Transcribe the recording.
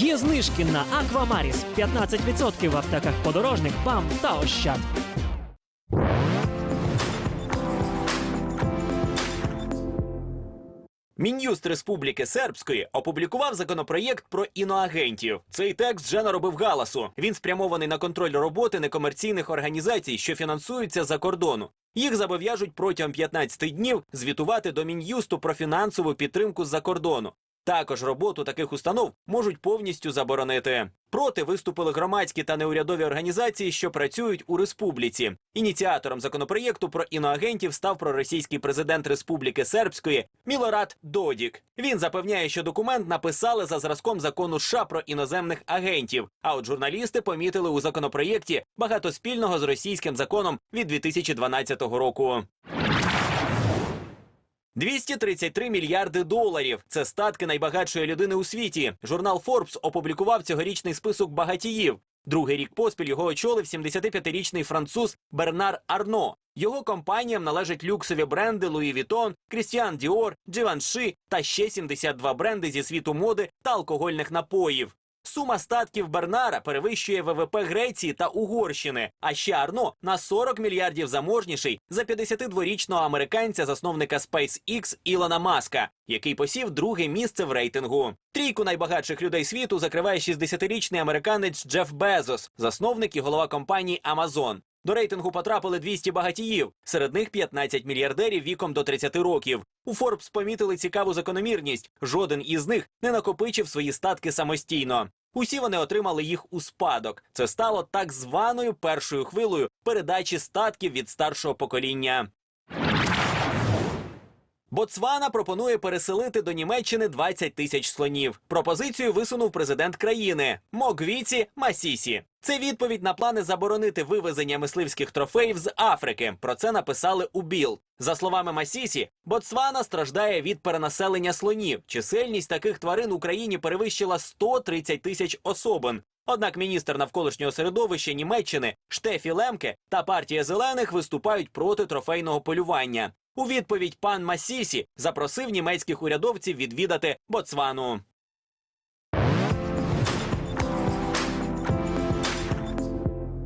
Є знижки на Аквамаріс 15% в аптеках подорожник, БАМ та Ощад. Мін'юст Республіки Сербської опублікував законопроєкт про іноагентів. Цей текст вже наробив галасу. Він спрямований на контроль роботи некомерційних організацій, що фінансуються за кордону. Їх зобов'яжуть протягом 15 днів звітувати до мін'юсту про фінансову підтримку з-за кордону. Також роботу таких установ можуть повністю заборонити. Проти виступили громадські та неурядові організації, що працюють у республіці. Ініціатором законопроєкту про іноагентів став проросійський президент Республіки Сербської Мілорад Додік. Він запевняє, що документ написали за зразком закону США про іноземних агентів. А от журналісти помітили у законопроєкті багато спільного з російським законом від 2012 року. 233 мільярди доларів. Це статки найбагатшої людини у світі. Журнал Forbes опублікував цьогорічний список багатіїв. Другий рік поспіль його очолив 75-річний француз Бернар Арно. Його компаніям належать люксові бренди Луї Вітон, Крістіан Діор, Givenchy та ще 72 бренди зі світу моди та алкогольних напоїв. Сума статків Бернара перевищує ВВП Греції та Угорщини. А ще Арно на 40 мільярдів заможніший за 52-річного американця, засновника SpaceX Ілона Маска, який посів друге місце в рейтингу. Трійку найбагатших людей світу закриває 60-річний американець Джеф Безос, засновник і голова компанії Amazon. До рейтингу потрапили 200 багатіїв, серед них 15 мільярдерів віком до 30 років. У Forbes помітили цікаву закономірність. Жоден із них не накопичив свої статки самостійно. Усі вони отримали їх у спадок. Це стало так званою першою хвилою передачі статків від старшого покоління. Боцвана пропонує переселити до Німеччини 20 тисяч слонів. Пропозицію висунув президент країни Могвіці Масісі. Це відповідь на плани заборонити вивезення мисливських трофеїв з Африки. Про це написали у Біл. За словами Масісі, Боцвана страждає від перенаселення слонів. Чисельність таких тварин Україні перевищила 130 тисяч особин. Однак міністр навколишнього середовища Німеччини Штефі Лемке та партія зелених виступають проти трофейного полювання. У відповідь пан Масісі запросив німецьких урядовців відвідати Боцвану.